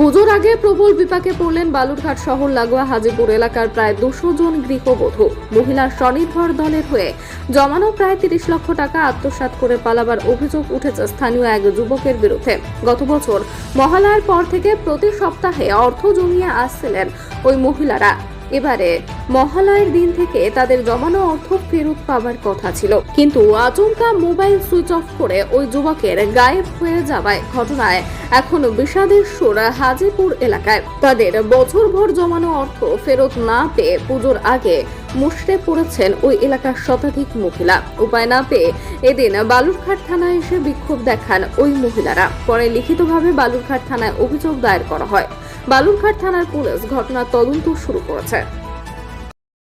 পুজোর আগে প্রবল বিপাকে পড়লেন বালুরঘাট শহর লাগোয়া হাজিপুর এলাকার প্রায় দুশো জন গৃহবধূ। মহিলা স্বনির্ভর দলের হয়ে জমানো প্রায় তিরিশ লক্ষ টাকা আত্মসাত করে পালাবার অভিযোগ উঠেছে স্থানীয় এক যুবকের বিরুদ্ধে। গত বছর মহালয়ার পর থেকে প্রতি সপ্তাহে অর্থ জমিয়ে আসছিলেন ওই মহিলারা। এবারে মহালয়ের দিন থেকে তাদের জমানো অর্থ ফেরত পাবার কথা ছিল। কিন্তু আচমকা মোবাইল সুইচ অফ করে ওই যুবকের গায়েব হয়ে যাওয়ায় ঘটনায় এখন বিষাদের সুর হাজিপুর এলাকায়। তাদের বছরভর জমানো অর্থ ফেরত না পেয়ে পুজোর আগে মুশড়ে পড়েছেন ওই এলাকার শতাধিক মহিলা। উপায় না পেয়ে এদিন বালুরঘাট থানায় এসে বিক্ষোভ দেখান ওই মহিলারা। পরে লিখিতভাবে বালুরঘাট থানায় অভিযোগ দায়ের করা হয়। বালুরঘাট থানার পুলিশ ঘটনার তদন্ত শুরু করেছে।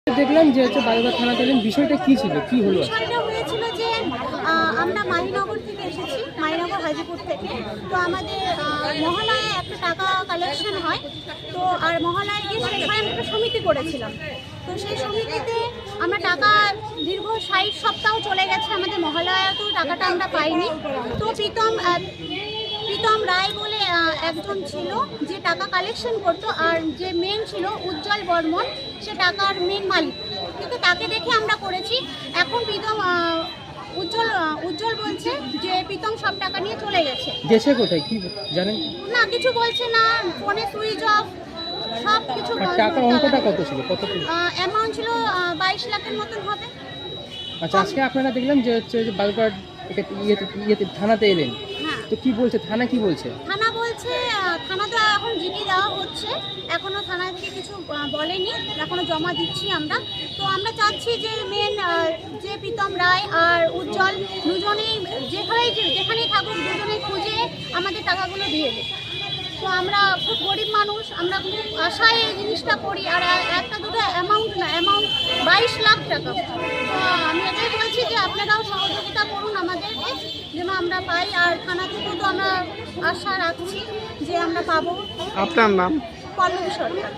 দেখলাম যে হচ্ছে বালুঘাট থানা দিলেন বিষয়টা কি ছিল? কি হলো? বিষয়টা হয়েছিল যে আমরা মাহিনগর থেকে এসেছি মাহিনগর হাজিপুর থেকে। তো আমাদের মহালয়ে একটা টাকা কালেকশন হয়। তো আর মহালয়ে গিয়ে সেখানে একটা সমিতি করেছিলাম। তো সেই সমিতিতে আমরা টাকা দীর্ঘ ষাট সপ্তাহ চলে গেছে আমাদের মহালয়াতেও টাকাটা আমরা পাইনি। তো প্রীতম প্রীতম রায় বলে একজন ছিল যে টাকা কালেকশন করতো আর যে মেন ছিল উজ্জ্বল বর্মন সে টাকার মেন মালিক। কিন্তু তাকে দেখে আমরা করেছি। এখন প্রীতম উজ্জ্বল উজ্জ্বল বলছে যে প্রীতম সব টাকা নিয়ে চলে গেছে। গেছে কোথায়? কি জানেন? না কিছু বলছে না। ফোনে সুইচ অফ সব কিছু টাকার অঙ্কটা কত ছিল? কত ছিল? অ্যামাউন্ট ছিল বাইশ লাখের মতন হবে। আচ্ছা আজকে আপনারা দেখলাম যে হচ্ছে যে ইয়েতে থানাতে এলেন। তো কি বলছে? থানা কি বলছে? থানা বলছে আহ, থানাতে এখন জিডি দেওয়া হচ্ছে। এখনও থানা থেকে কিছু বলেনি। এখনও জমা দিচ্ছি আমরা। তো আমরা চাচ্ছি যে মেন যে প্রীতম রায় আর উজ্জ্বল দুজনেই যেখানেই যেখানেই থাকুক দুজনেই খুঁজে আমাদের টাকাগুলো দিয়ে দেয় তো আমরা খুব গরিব মানুষ আমরা খুব আশায় এই জিনিসটা করি। আর একটা দুটো অ্যামাউন্ট না অ্যামাউন্ট বাইশ লাখ টাকা। তো আমি এটাই বলছি যে আপনারাও সহযোগিতা করুন আমাদেরকে যেন আমরা পাই আর থানা থেকেও তো আমরা আশা রাখছি যে আমরা পাবো। আপনার নাম? পল্লবী সরকার।